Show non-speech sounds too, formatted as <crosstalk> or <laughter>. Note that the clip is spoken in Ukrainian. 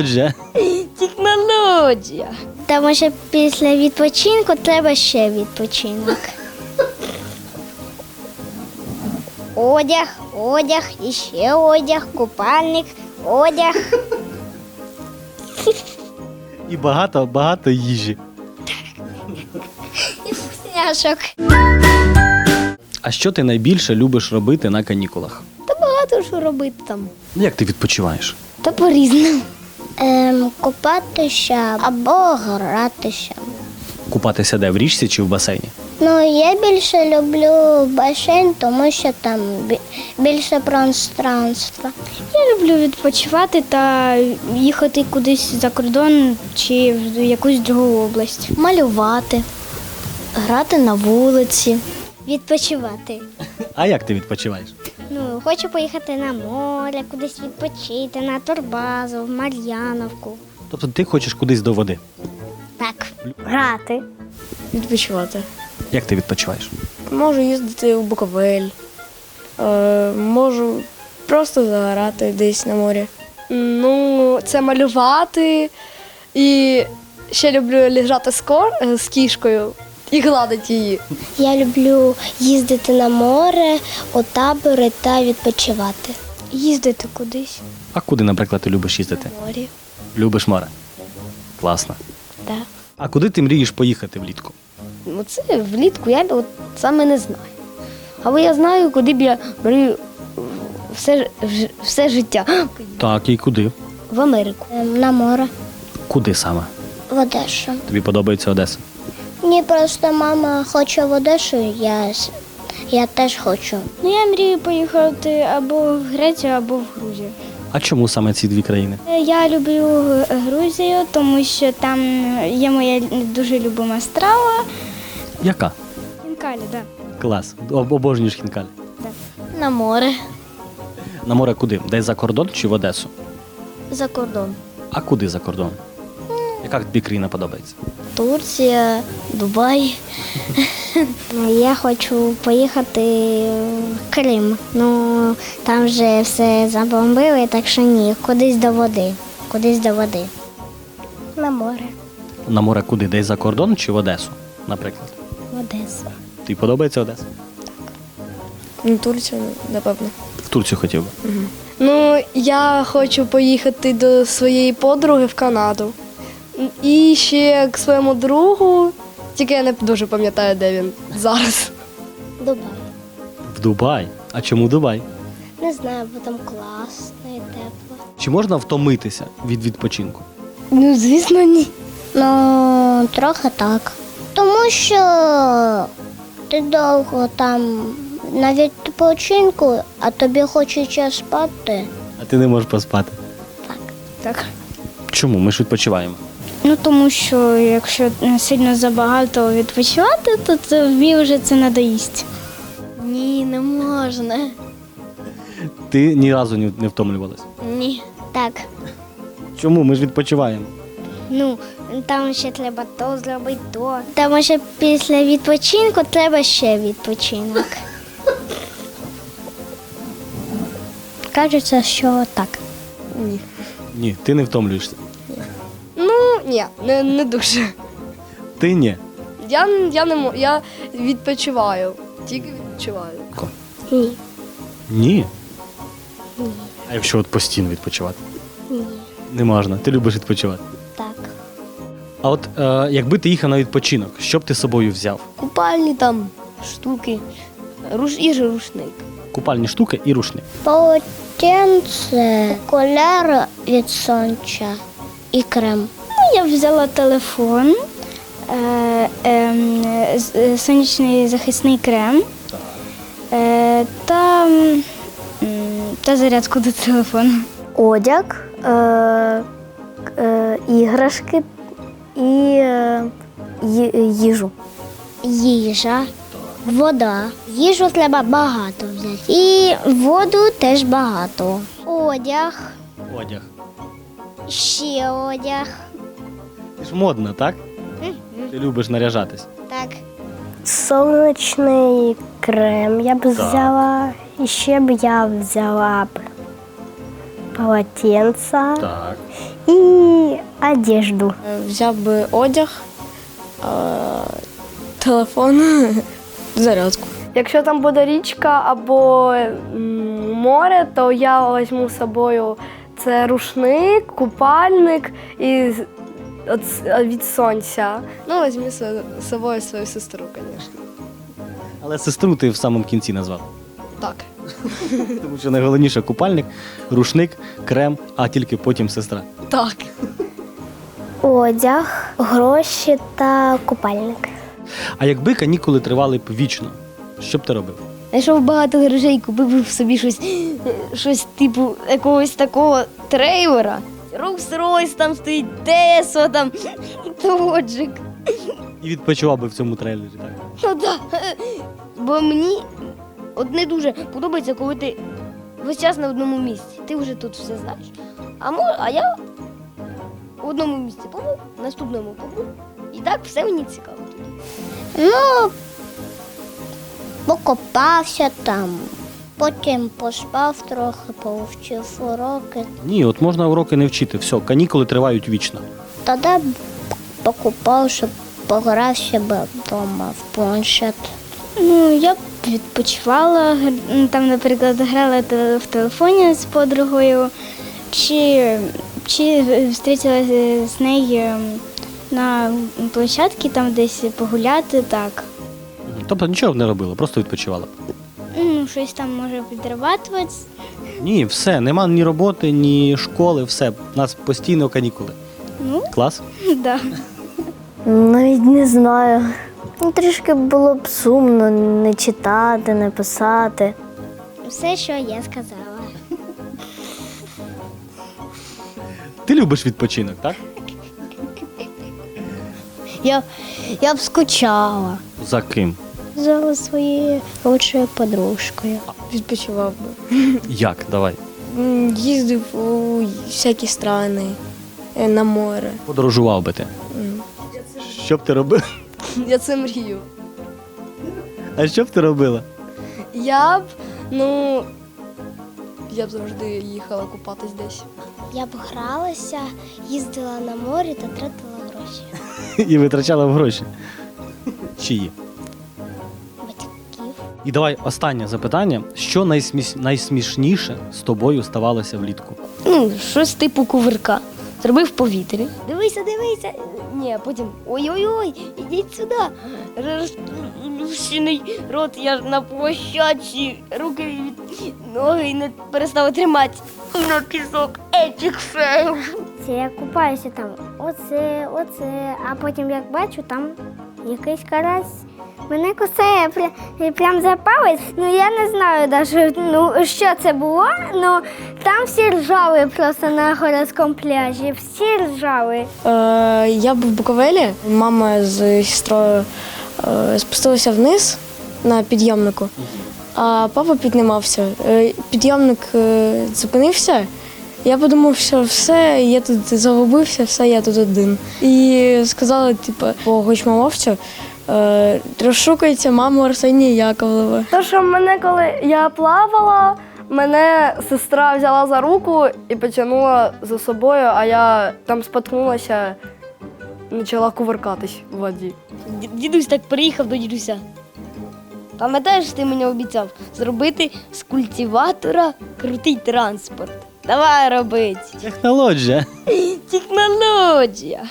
Технологія. Технологія. Тому що після відпочинку треба ще відпочинок. Одяг, одяг, і ще одяг, купальник, одяг. І багато, багато їжі. І вкусняшок. А що ти найбільше любиш робити на канікулах? Та багато що робити там. Як ти відпочиваєш? Та по-різному. Ем, купатися або гратися. Купатися де в річці чи в басейні? Ну, я більше люблю басейн, тому що там більше пространства. Я люблю відпочивати та їхати кудись за кордон чи в якусь другу область. Малювати, грати на вулиці. Відпочивати. А як ти відпочиваєш? Хочу поїхати на море, кудись відпочити, на турбазу, в Мар'яновку. Тобто ти хочеш кудись до води. Так. Грати. Відпочивати. Як ти відпочиваєш? Можу їздити у Буковель, е, можу просто загорати десь на морі. Ну, це малювати. І ще люблю лежати з, кор... е, з кішкою і гладити її. Я люблю їздити на море, у табори та відпочивати. Їздити кудись. А куди, наприклад, ти любиш їздити? Морі. Любиш море? Класно. Так. А куди ти мрієш поїхати влітку? Ну, це влітку я от саме не знаю. Але я знаю, куди б я мрію все, все життя. Так, і куди? В Америку. Ем, На море, Куди саме? в Одешу. Тобі подобається Одеса? Ні, просто мама хоче в Одешу, я, я теж хочу. Ну, я мрію поїхати або в Грецію, або в Грузію. А чому саме ці дві країни? Я люблю Грузію, тому що там є моя дуже любима страва. Яка? Хінкалі, так. Клас. Об- Обожнюєш хінкалі. На море. На море куди? Десь за кордон чи в Одесу? За кордон. А куди за кордон? Яка тобі країна подобається? Турція, Дубай. Я хочу поїхати в Крим. Ну, там вже все забомбили, так що ні, кудись до води. Кудись до води. На море, На море куди? Десь за кордон чи в Одесу, наприклад? в Одесу. Тобі подобається Одеса? Ну, Турцію, напевно. В Турцію хотів би. Ну, я хочу поїхати до своєї подруги в Канаду. І ще к своєму другу, тільки я не дуже пам'ятаю, де він зараз. Дубай. В Дубай. А чому Дубай? Не знаю, бо там класно і тепло. Чи можна втомитися від відпочинку? Ну, звісно, ні. Ну, трохи так. Тому що ти довго там на відпочинку, а тобі хочеться спати. А ти не можеш поспати. Так. Чому? Ми ж відпочиваємо. Ну тому що якщо сильно забагато відпочивати, то тобі вже це надоїсть. Ні, не можна. Ти ні разу не, втомлювалась. Ні. Так. Чому? Ми ж відпочиваємо. Ну, там ще треба то зробити, то. Тому що після відпочинку треба ще відпочинок. Кажеться, що так. Ні. Ні, ти не втомлюєшся. Ні, не, не дуже. Ти ні. Я, я не мо- я відпочиваю. Тільки відпочиваю. Ні. Ні. А якщо от постійно відпочивати? Ні. Не можна. Ти любиш відпочивати. Так. А от е, якби ти їхав на відпочинок, що б ти з собою взяв? Купальні там штуки, руш і рушник. Купальні штуки і рушник. Полотенце, окуляри від сонця і крем. Я взяла телефон, е, ем, е, сонячний захисний крем е, та, та зарядку до телефону. одяг, е, е, іграшки і е, їжу. Їжа, вода. Їжу треба багато взяти. І воду теж багато. Одяг, Одяг. ще одяг. Ти ж модна, так? Ти любиш наряжатись. Так. Сонячний крем я б взяла, і ще б я взяла б полотенца Так. и одежду. Е, Взяв би одяг, е, телефон, <laughs> зарядку. Якщо там буде річка або м, море, то я візьму з собою це рушник, купальник і з- от від сонця. Ну, візьму з собою свою сестру, звісно. Але сестру ти в самому кінці назвав. Так. <laughs> Тому що найголовніше купальник, рушник, крем, а тільки потім сестра. Так. Одяг, гроші та купальник. А якби канікули тривали б вічно, що б ти робив? Знайшов багато грошей, купив собі щось, щось типу якогось такого трейлера. Rolls-Royce там стоїть, Тесо там, Доджик. І відпочивав би в цьому трейлері, так? Ну так. Бо мені от не дуже подобається, коли ти весь час на одному місці. Ти вже тут все знаєш. А, мо, а я в одному місці побув, в наступному побув. І так все мені цікаво тоді. Ну, покопався там, потім поспав трохи, повчив уроки. Ні, от можна уроки не вчити. Все, канікули тривають вічно. Тоді б покупав, щоб пограв себе вдома в планшет. Ну, я б відпочивала, там, наприклад, грала в телефоні з подругою, чи, чи зустрічалася з нею на площадці, там десь погуляти, так. Тобто нічого не робила, просто відпочивала. Ну, щось там може підрабатувати. Ні, все, нема ні роботи, ні школи, все. У нас постійно канікули. Ну, Клас. <laughs> да. Навіть не знаю. Ну, трішки було б сумно не читати, не писати. Все, що я сказала. <laughs> Ти любиш відпочинок, так? Я, я б скучала За ким? За своєю лучшою подружкою. Відпочивав би. Як? Давай. Їздив у всякі страни, е, на море. Подорожував би ти. Що б ти робив? Я це мрію. А що б ти робила? Я б, ну. Я б завжди їхала купатись десь. Я б гралася, їздила на морі та тратила гроші. І витрачала в гроші. Чиї? І давай останнє запитання: що найсміш... найсмішніше з тобою ставалося влітку? Ну, щось типу кувирка. Зробив в повітрі. Дивися, дивися. Ні, а потім ой-ой-ой, ідіть сюди. Розплющений рот, я ж на площадці, руки від ноги не перестав тримати. На пісок, ечик фейл. Це я купаюся там. Оце, оце. А потім як бачу, там якийсь карась. Мене кусає пря- прям за палець. Ну я не знаю навіть, ну, що це було. Ну там всі ржали просто на городському пляжі. Всі ржали. Е, я був в Буковелі. Мама з сестрою е, спустилася вниз на підйомнику, а папа піднімався. Е, підйомник е, зупинився. Я подумав, що все, я тут загубився, все, я тут один. І сказали, типу, по е, маму Арсенія Яковлева. То, що мене, коли я плавала, мене сестра взяла за руку і потягнула за собою, а я там споткнулася, почала кувыркатись в воді. Дідусь так приїхав до дідуся. Пам'ятаєш, ти мені обіцяв зробити з культиватора крутий транспорт. Давай робить. Технологія. Технологія.